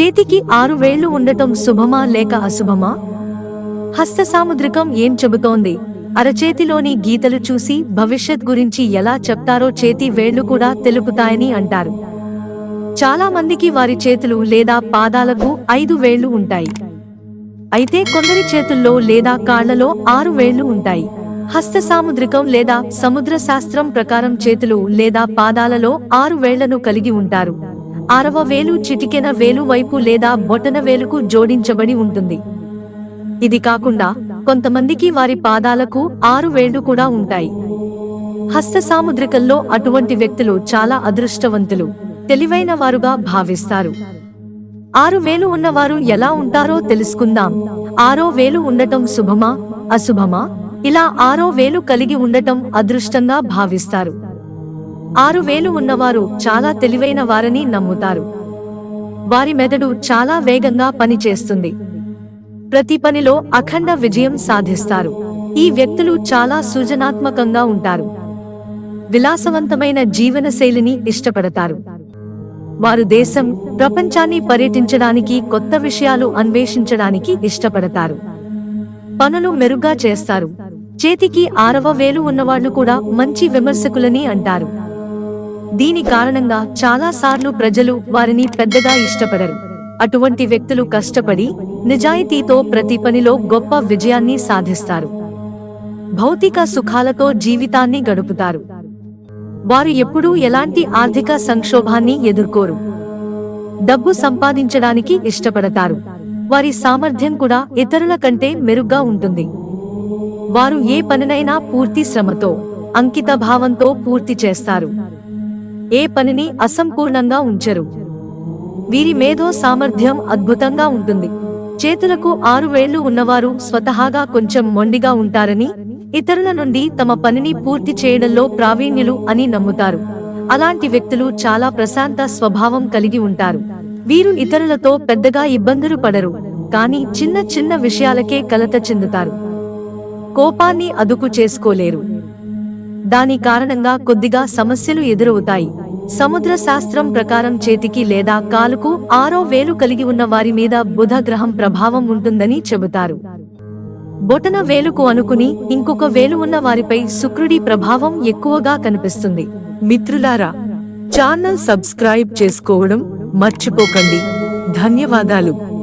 చేతికి ఆరు వేళ్ళు ఉండటం శుభమా లేక అశుభమా? హస్త సాముద్రికం ఏం చెబుతోంది? అరచేతిలోని గీతలు చూసి భవిష్యత్ గురించి ఎలా చెప్తారో చేతి వేళ్ళు కూడా తెలుపుతాయని అంటారు. చాలా మందికి వారి చేతులు లేదా పాదాలకు ఐదు వేళ్ళు ఉంటాయి. అయితే కొందరి చేతుల్లో లేదా కాళ్ళలో ఆరు వేళ్ళు ఉంటాయి. హస్త సాముద్రికం లేదా సముద్ర శాస్త్రం ప్రకారం చేతులు లేదా పాదాలలో ఆరు వేళ్ళను కలిగి ఉంటారు. ఆరవ వేలు చిటికెన వేలు వైపు లేదా బొటన వేలుకు జోడించబడి ఉంటుంది. ఇది కాకుండా కొంతమందికి వారి పాదాలకు ఆరు వేళ్ళు కూడా ఉంటాయి. హస్త సాముద్రికల్లో అటువంటి వ్యక్తులు చాలా అదృష్టవంతులు తెలివైన వారుగా భావిస్తారు. ఆరు వేలు ఉన్నవారు ఎలా ఉంటారో తెలుసుకుందాం. ఆరో వేలు ఉండటం శుభమా అశుభమా? ఇలా ఆరో వేలు కలిగి ఉండటం అదృష్టంగా భావిస్తారు. ఆరు వేలు ఉన్నవారు చాలా తెలివైన వారని నమ్ముతారు. వారి మెదడు చాలా వేగంగా పనిచేస్తుంది. ప్రతి పనిలో అఖండ విజయం సాధిస్తారు. ఈ వ్యక్తులు చాలా సృజనాత్మకంగా ఉంటారు. విలాసవంతమైన జీవనశైలిని ఇష్టపడతారు. వారు దేశం ప్రపంచాన్ని పర్యటించడానికి కొత్త విషయాలు అన్వేషించడానికి ఇష్టపడతారు. పనులు మెరుగ్గా చేస్తారు. చేతికి ఆరవ వేలు ఉన్నవాళ్ళు కూడా మంచి విమర్శకులని అంటారు. దీని కారణంగా చాలా సార్లు ప్రజలు వారిని పెద్దగా ఇష్టపడరు. అటువంటి వ్యక్తులు కష్టపడి నిజాయితీతో ప్రతి పనిలో గొప్ప విజయాన్ని సాధిస్తారు. భౌతిక సుఖాలతో జీవితాన్ని గడుపుతారు. వారు ఎప్పుడూ ఎలాంటి ఆర్థిక సంక్షోభాన్ని ఎదుర్కోరు. డబ్బు సంపాదించడానికి ఇష్టపడతారు. వారి సామర్థ్యం కూడా ఇతరుల కంటే మెరుగ్గా ఉంటుంది. వారు ఏ పనినైనా పూర్తి శ్రమతో అంకిత భావంతో పూర్తి చేస్తారు. ఏ పనిని అసంపూర్ణంగా ఉంచరు. వీరి మేధో సామర్థ్యం అద్భుతంగా ఉంటుంది. చేతులకు ఆరు వేళ్ళు ఉన్నవారు స్వతహాగా కొంచెం మొండిగా ఉంటారని ఇతరుల నుండి తమ పనిని పూర్తి చేయడంలో ప్రావీణ్యులు అని నమ్ముతారు. అలాంటి వ్యక్తులు చాలా ప్రశాంత స్వభావం కలిగి ఉంటారు. వీరు ఇతరులతో పెద్దగా ఇబ్బందులు పడరు కానీ చిన్న చిన్న విషయాలకే కలత చెందుతారు. కోపాన్ని అదుపు చేసుకోలేరు. దాని కారణంగా కొద్దిగా సమస్యలు ఎదురవుతాయి. సముద్ర శాస్త్రం ప్రకారం చేతికి లేదా కాలుకు ఆరో వేలు కలిగి ఉన్న వారి మీద బుధ గ్రహం ప్రభావం ఉంటుందని చెబుతారు. బొటన వేలుకు అనుకుని ఇంకొక వేలు ఉన్న వారిపై శుక్రుడి ప్రభావం ఎక్కువగా కనిపిస్తుంది. మిత్రులారా ఛానల్ సబ్స్క్రైబ్ చేసుకోవడం మర్చిపోకండి. ధన్యవాదాలు.